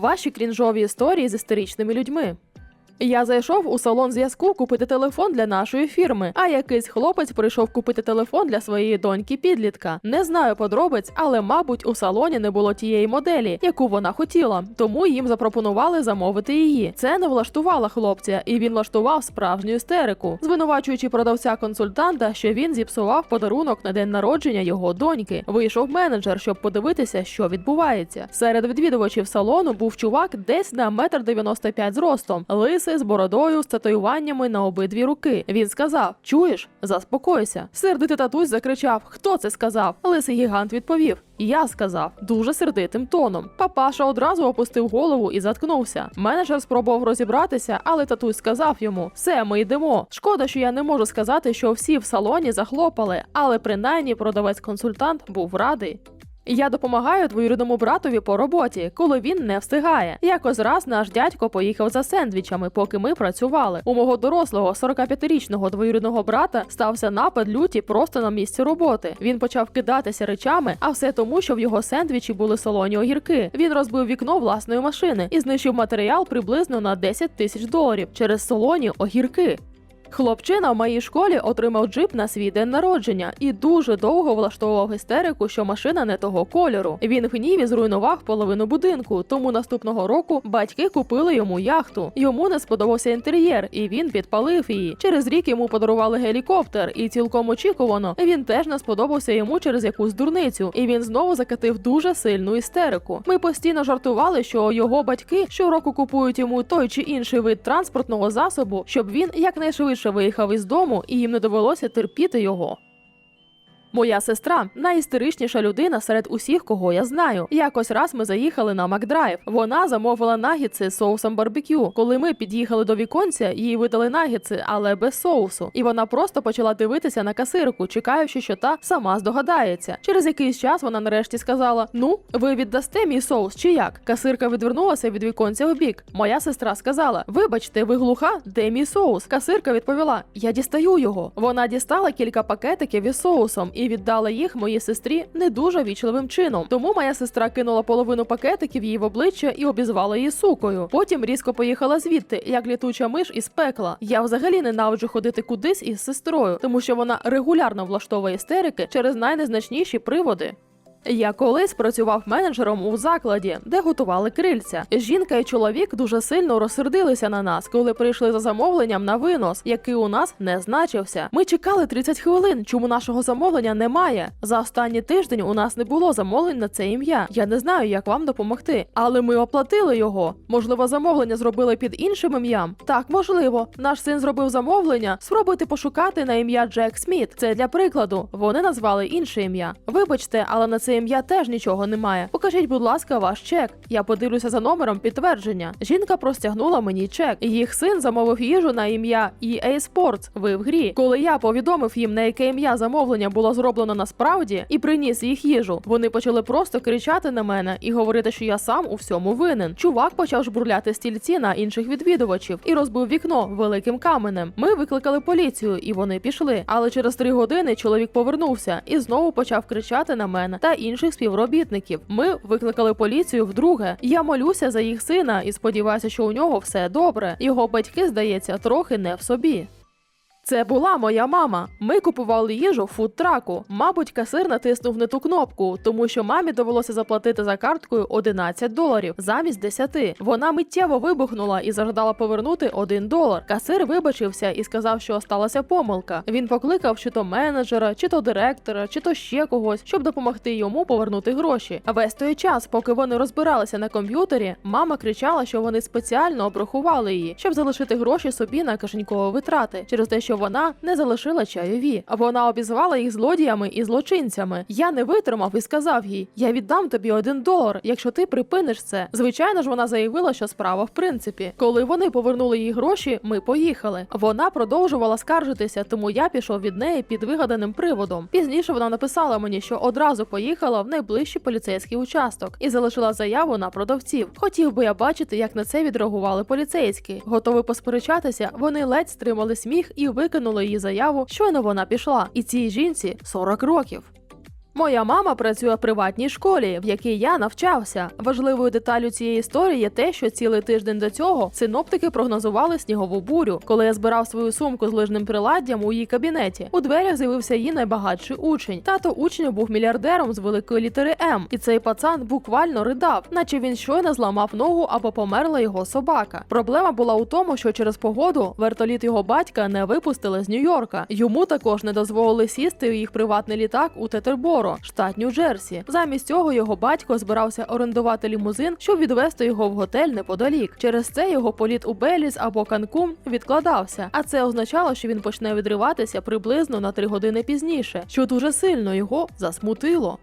Ваші крінжові історії з історичними людьми. Я зайшов у салон зв'язку купити телефон для нашої фірми, а якийсь хлопець прийшов купити телефон для своєї доньки підлітка. Не знаю подробиць, але мабуть у салоні не було тієї моделі, яку вона хотіла, тому їм запропонували замовити її. Це не влаштувало хлопця, і він влаштував справжню істерику, звинувачуючи продавця консультанта, що він зіпсував подарунок на день народження його доньки. Вийшов менеджер, щоб подивитися, що відбувається. Серед відвідувачів салону був чувак десь на метр дев'яносто п'ять зростом, лисий з бородою з татуюваннями на обидві руки. Він сказав: Чуєш, заспокойся. Сердитий татусь закричав: Хто це сказав? Лисий гігант відповів. Я сказав дуже сердитим тоном. Папаша одразу опустив голову і заткнувся. Менеджер спробував розібратися, але татусь сказав йому: Все, ми йдемо. Шкода, що я не можу сказати, що всі в салоні захлопали, але принаймні продавець-консультант був радий. Я допомагаю двоюрідному братові по роботі, коли він не встигає. Якось раз наш дядько поїхав за сендвічами, поки ми працювали. У мого дорослого 45-річного двоюрідного брата стався напад люті просто на місці роботи. Він почав кидатися речами, а все тому, що в його сендвічі були солоні огірки. Він розбив вікно власної машини і знищив матеріал приблизно на 10 тисяч доларів через солоні огірки. Хлопчина в моїй школі отримав джип на свій день народження і дуже довго влаштовував істерику, що машина не того кольору. Він в гніві зруйнував половину будинку. Тому наступного року батьки купили йому яхту. Йому не сподобався інтер'єр, і він підпалив її. Через рік йому подарували гелікоптер, і цілком очікувано він теж не сподобався йому через якусь дурницю. І він знову закатив дуже сильну істерику. Ми постійно жартували, що його батьки щороку купують йому той чи інший вид транспортного засобу, щоб він якнайшвидше виїхав із дому і їм не довелося терпіти його. Моя сестра найістеричніша людина серед усіх, кого я знаю. Якось раз ми заїхали на Макдрайв. Вона замовила нагітси з соусом барбекю. Коли ми під'їхали до віконця, їй видали нагітси, але без соусу. І вона просто почала дивитися на касирку, чекаючи, що та сама здогадається. Через якийсь час вона нарешті сказала: Ну, ви віддасте мій соус чи як? Касирка відвернулася від віконця у бік. Моя сестра сказала: Вибачте, ви глуха, де мій соус? Касирка відповіла: Я дістаю його. Вона дістала кілька пакетиків із соусом і віддала їх моїй сестрі не дуже вічливим чином. Тому моя сестра кинула половину пакетиків їй в обличчя і обізвала її сукою. Потім різко поїхала звідти, як літуча миш із пекла. Я взагалі ненавиджу ходити кудись із сестрою, тому що вона регулярно влаштовує істерики через найнезначніші приводи. Я колись працював менеджером у закладі, де готували крильця. Жінка і чоловік дуже сильно розсердилися на нас, коли прийшли за замовленням на винос, який у нас не значився. Ми чекали 30 хвилин, чому нашого замовлення немає. За останній тиждень у нас не було замовлень на це ім'я. Я не знаю, як вам допомогти, але ми оплатили його. Можливо, замовлення зробили під іншим ім'ям. Так, можливо, наш син зробив замовлення. Спробуйте пошукати на ім'я Джек Сміт. Це для прикладу. Вони назвали інше ім'я. Вибачте, але на це ім'я теж нічого немає. Покажіть, будь ласка, ваш чек. Я подивлюся за номером підтвердження. Жінка простягнула мені чек. Їх син замовив їжу на ім'я EA Sports. Ви в грі. Коли я повідомив їм, на яке ім'я замовлення було зроблено насправді, і приніс їх їжу, вони почали просто кричати на мене і говорити, що я сам у всьому винен. Чувак почав жбурляти стільці на інших відвідувачів і розбив вікно великим каменем. Ми викликали поліцію, і вони пішли. Але через три години чоловік повернувся і знову почав кричати на мене та інших співробітників. Ми викликали поліцію вдруге. Я молюся за їх сина і сподіваюся, що у нього все добре. Його батьки, здається, трохи не в собі. Це була моя мама. Ми купували їжу в фудтраку. Мабуть, касир натиснув не ту кнопку, тому що мамі довелося заплатити за карткою 11 доларів замість 10. Вона миттєво вибухнула і зажадала повернути 1 долар. Касир вибачився і сказав, що сталася помилка. Він покликав чи то менеджера, чи то директора, чи то ще когось, щоб допомогти йому повернути гроші. Весь той час, поки вони розбиралися на комп'ютері, мама кричала, що вони спеціально обрахували її, щоб залишити гроші собі на кишенькові витрати, через те, що вона не залишила чайові. Вона обізвала їх злодіями і злочинцями. Я не витримав і сказав їй: Я віддам тобі один долар, якщо ти припиниш це. Звичайно ж, вона заявила, що справа в принципі. Коли вони повернули їй гроші, ми поїхали. Вона продовжувала скаржитися, тому я пішов від неї під вигаданим приводом. Пізніше вона написала мені, що одразу поїхала в найближчий поліцейський участок і залишила заяву на продавців. Хотів би я бачити, як на це відреагували поліцейські. Готові посперечатися, вони ледь стримали сміх і викинули її заяву. Щойно вона пішла. І цій жінці 40 років. Моя мама працює в приватній школі, в якій я навчався. Важливою деталю цієї історії є те, що цілий тиждень до цього синоптики прогнозували снігову бурю. Коли я збирав свою сумку з лижним приладдям у її кабінеті, у дверях з'явився її найбагатший учень. Тато учня був мільярдером з великої літери М, і цей пацан буквально ридав, наче він щойно зламав ногу або померла його собака. Проблема була у тому, що через погоду вертоліт його батька не випустили з Нью-Йорка. Йому також не дозволили сісти у їх приватний літак у Тетерборо, штат Нью-Джерсі. Замість цього його батько збирався орендувати лімузин, щоб відвести його в готель неподалік. Через це його політ у Беліс або Канкун відкладався, а це означало, що він почне відриватися приблизно на три години пізніше, що дуже сильно його засмутило.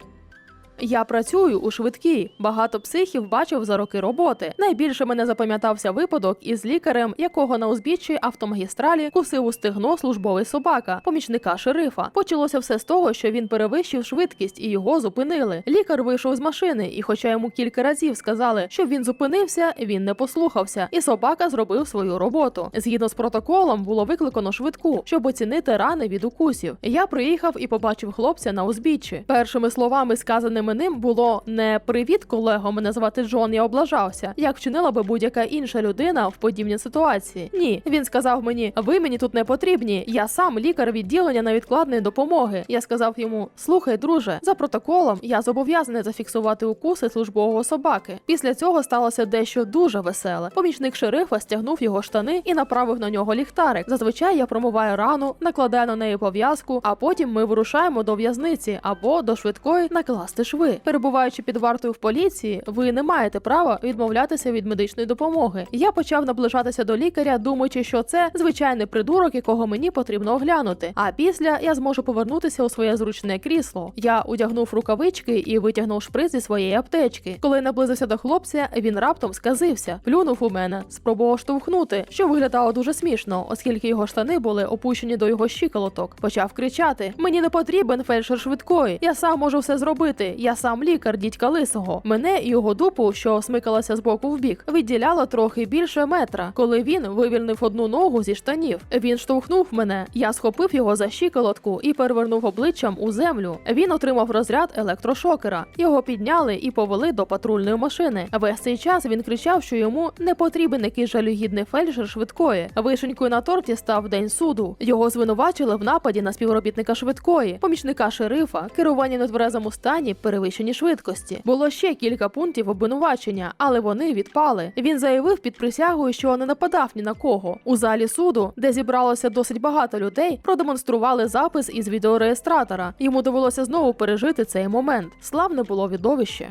Я працюю у швидкій. Багато психів бачив за роки роботи. Найбільше мене запам'ятався випадок із лікарем, якого на узбіччі автомагістралі кусив у стегно службовий собака, помічника шерифа. Почалося все з того, що він перевищив швидкість і його зупинили. Лікар вийшов з машини, і, хоча йому кілька разів сказали, щоб він зупинився, він не послухався, і собака зробив свою роботу. Згідно з протоколом, було викликано швидку, щоб оцінити рани від укусів. Я приїхав і побачив хлопця на узбіччі. Першими словами, сказаними ним, було не привіт, колего, мене звати Джон, я облажався, як вчинила би будь-яка інша людина в подібній ситуації. Ні, він сказав мені: ви мені тут не потрібні. Я сам лікар відділення невідкладної допомоги. Я сказав йому: слухай, друже, за протоколом я зобов'язаний зафіксувати укуси службового собаки. Після цього сталося дещо дуже веселе. Помічник шерифа стягнув його штани і направив на нього ліхтарик. Зазвичай я промиваю рану, накладаю на неї пов'язку, а потім ми вирушаємо до в'язниці або до швидкої накласти шви. Перебуваючи під вартою в поліції, ви не маєте права відмовлятися від медичної допомоги. Я почав наближатися до лікаря, думаючи, що це звичайний придурок, якого мені потрібно оглянути. А після я зможу повернутися у своє зручне крісло. Я одягнув рукавички і витягнув шприц зі своєї аптечки. Коли наблизився до хлопця, він раптом сказився, плюнув у мене, спробував штовхнути, що виглядало дуже смішно, оскільки його штани були опущені до його щиколоток. Почав кричати: Мені не потрібен фельдшер швидкої. Я сам можу все зробити. Я сам лікар дідька лисого. Мене і його дупу, що смикалася з боку в бік, відділяло трохи більше метра. Коли він вивільнив одну ногу зі штанів, він штовхнув мене. Я схопив його за щиколотку і перевернув обличчям у землю. Він отримав розряд електрошокера. Його підняли і повели до патрульної машини. Весь цей час він кричав, що йому не потрібен якийсь жалюгідний фельдшер швидкої. Вишенькою на торті став день суду. Його звинувачили в нападі на співробітника швидкої, помічника шерифа, керування в нетверезому стані, перевищені швидкості. Було ще кілька пунктів обвинувачення, але вони відпали. Він заявив під присягою, що не нападав ні на кого. У залі суду, де зібралося досить багато людей, продемонстрували запис із відеореєстратора. Йому довелося знову пережити цей момент. Славне було відовище.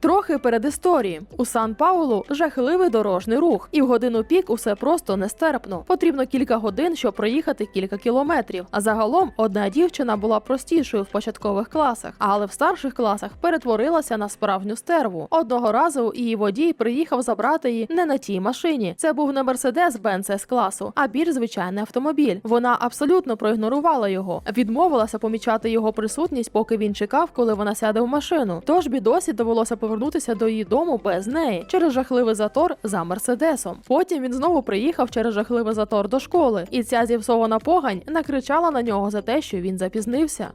Трохи перед історії у Сан Паулу жахливий дорожній рух, і в годину пік усе просто нестерпно. Потрібно кілька годин, щоб проїхати кілька кілометрів. А загалом одна дівчина була простішою в початкових класах, але в старших класах перетворилася на справжню стерву. Одного разу її водій приїхав забрати її не на тій машині. Це був не Мерседес Бенц с класу, а більш звичайний автомобіль. Вона абсолютно проігнорувала його, відмовилася помічати його присутність, поки він чекав, коли вона сяде в машину. Тож бідосі довелося повернутися до її дому без неї через жахливий затор за мерседесом. Потім він знову приїхав через жахливий затор до школи, і ця зіпсована погань накричала на нього за те, що він запізнився.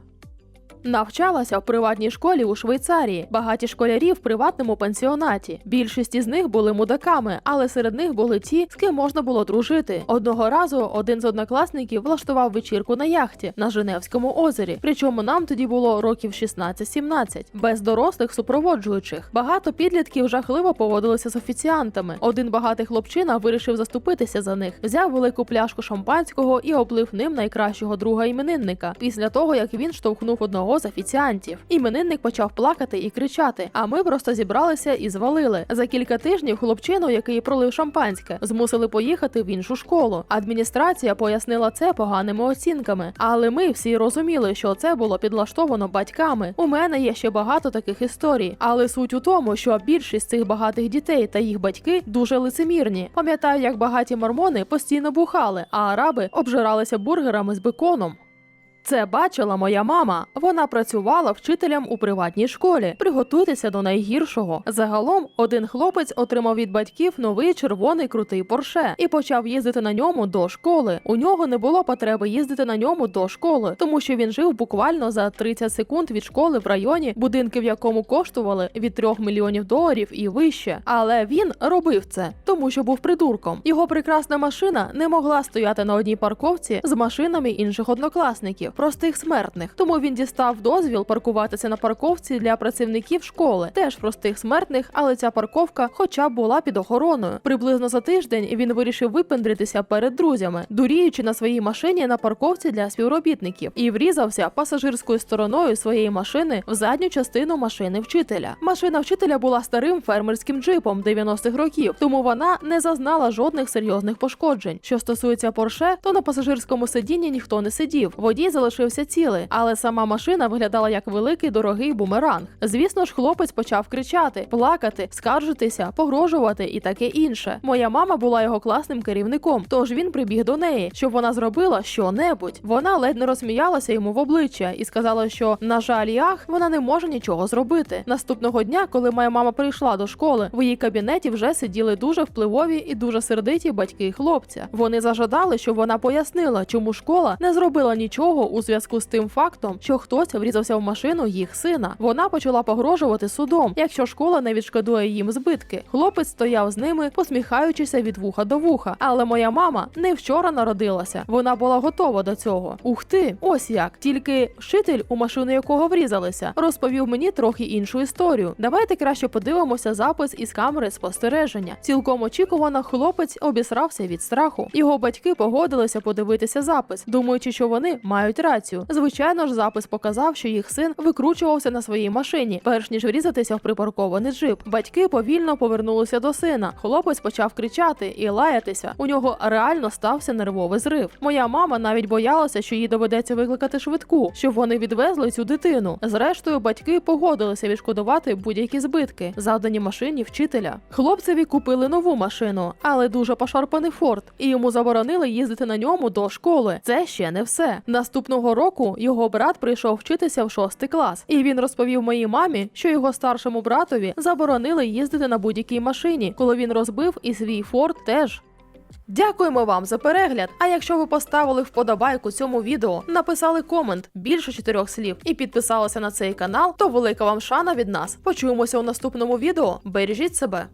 Навчалася в приватній школі у Швейцарії. Багаті школярі в приватному пансіонаті. Більшість із них були мудаками, але серед них були ті, з ким можна було дружити. Одного разу один з однокласників влаштував вечірку на яхті на Женевському озері. Причому нам тоді було років 16-17, без дорослих супроводжуючих. Багато підлітків жахливо поводилися з офіціантами. Один багатий хлопчина вирішив заступитися за них, взяв велику пляшку шампанського і облив ним найкращого друга іменинника. Після того як він штовхнув одного з офіціантів. Іменинник почав плакати і кричати. А ми просто зібралися і звалили. За кілька тижнів хлопчину, який пролив шампанське, змусили поїхати в іншу школу. Адміністрація пояснила це поганими оцінками, але ми всі розуміли, що це було підлаштовано батьками. У мене є ще багато таких історій, але суть у тому, що більшість цих багатих дітей та їх батьки дуже лицемірні. Пам'ятаю, як багаті мормони постійно бухали, а араби обжиралися бургерами з беконом. Це бачила моя мама. Вона працювала вчителем у приватній школі. Приготуйтеся до найгіршого. Загалом один хлопець отримав від батьків новий червоний крутий порше і почав їздити на ньому до школи. У нього не було потреби їздити на ньому до школи, тому що він жив буквально за 30 секунд від школи в районі, будинки в якому коштували від 3 мільйонів доларів і вище. Але він робив це, тому що був придурком. Його прекрасна машина не могла стояти на одній парковці з машинами інших однокласників, простих смертних. Тому він дістав дозвіл паркуватися на парковці для працівників школи, теж простих смертних, але ця парковка, хоча б була під охороною. Приблизно за тиждень він вирішив випендритися перед друзями, дуріючи на своїй машині на парковці для співробітників, і врізався пасажирською стороною своєї машини в задню частину машини вчителя. Машина вчителя була старим фермерським джипом 90-х років, тому вона не зазнала жодних серйозних пошкоджень. Що стосується Порше, то на пасажирському сидінні ніхто не сидів. Водій залишився цілий, але сама машина виглядала як великий дорогий бумеранг. Звісно ж, хлопець почав кричати, плакати, скаржитися, погрожувати і таке інше. Моя мама була його класним керівником, тож він прибіг до неї, щоб вона зробила що-небудь. Вона ледь не розсміялася йому в обличчя і сказала, що на жаль, ах, вона не може нічого зробити. Наступного дня, коли моя мама прийшла до школи, в її кабінеті вже сиділи дуже впливові і дуже сердиті батьки хлопця. Вони зажадали, щоб вона пояснила, чому школа не зробила нічого у зв'язку з тим фактом, що хтось врізався в машину їх сина. Вона почала погрожувати судом, якщо школа не відшкодує їм збитки. Хлопець стояв з ними, посміхаючися від вуха до вуха. Але моя мама не вчора народилася. Вона була готова до цього. Ух ти, ось як. Тільки вчитель, у машину якого врізалися, розповів мені трохи іншу історію. Давайте краще подивимося запис із камери спостереження. Цілком очікувано, хлопець обісрався від страху. Його батьки погодилися подивитися запис, думаючи, що вони мають рацію. Звичайно ж, запис показав, що їх син викручувався на своїй машині, перш ніж врізатися в припаркований джип. Батьки повільно повернулися до сина. Хлопець почав кричати і лаятися. У нього реально стався нервовий зрив. Моя мама навіть боялася, що їй доведеться викликати швидку, щоб вони відвезли цю дитину. Зрештою, батьки погодилися відшкодувати будь-які збитки, завдані машині вчителя. Хлопцеві купили нову машину, але дуже пошарпаний форт, і йому заборонили їздити на ньому до школи. Це ще не все. Наступного року його брат прийшов вчитися в шостий клас, і він розповів моїй мамі, що його старшому братові заборонили їздити на будь-якій машині, коли він розбив і свій форт теж. Дякуємо вам за перегляд. А якщо ви поставили вподобайку цьому відео, написали комент більше чотирьох слів і підписалися на цей канал, то велика вам шана від нас. Почуємося у наступному відео. Бережіть себе.